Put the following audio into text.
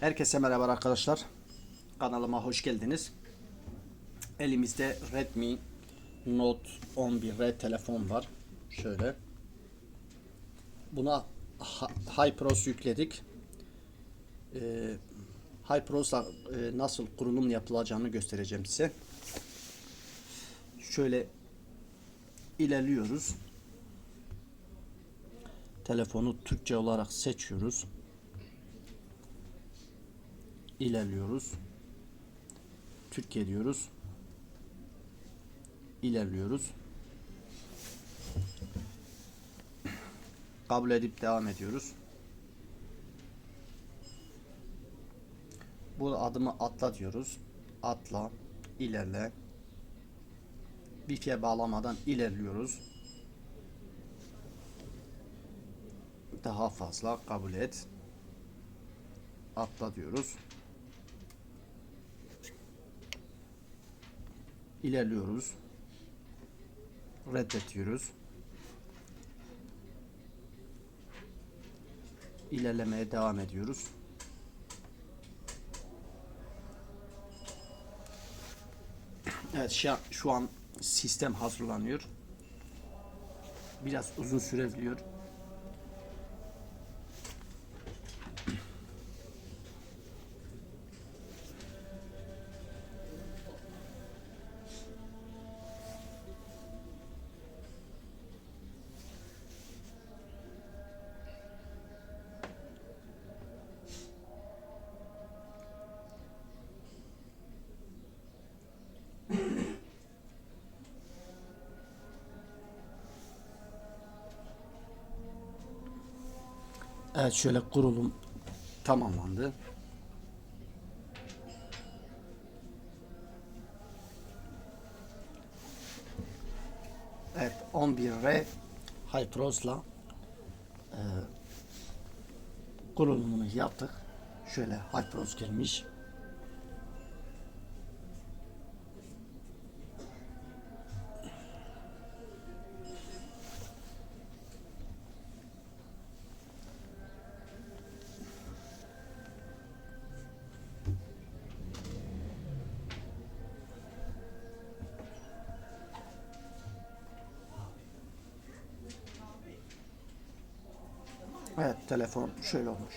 Herkese merhaba arkadaşlar. Kanalıma hoş geldiniz. Elimizde Redmi Note 11R telefon var. Şöyle. Buna HyperOS yükledik. Ee, HyperOS'la e, nasıl kurulum yapılacağını göstereceğim size. Şöyle ilerliyoruz. Telefonu Türkçe olarak seçiyoruz ilerliyoruz. Türkiye diyoruz. İlerliyoruz. Kabul edip devam ediyoruz. Bu adımı atla diyoruz. Atla, ilerle. Wi-Fi'ye bağlamadan ilerliyoruz. Daha fazla kabul et. Atla diyoruz. İlerliyoruz. Reddediyoruz. İlerlemeye devam ediyoruz. Evet şu an, sistem hazırlanıyor. Biraz uzun sürebiliyor. Evet şöyle kurulum tamamlandı. Evet 11R HyperOS'la e, kurulumunu yaptık. Şöyle HyperOS gelmiş. Evet telefon şöyle olmuş.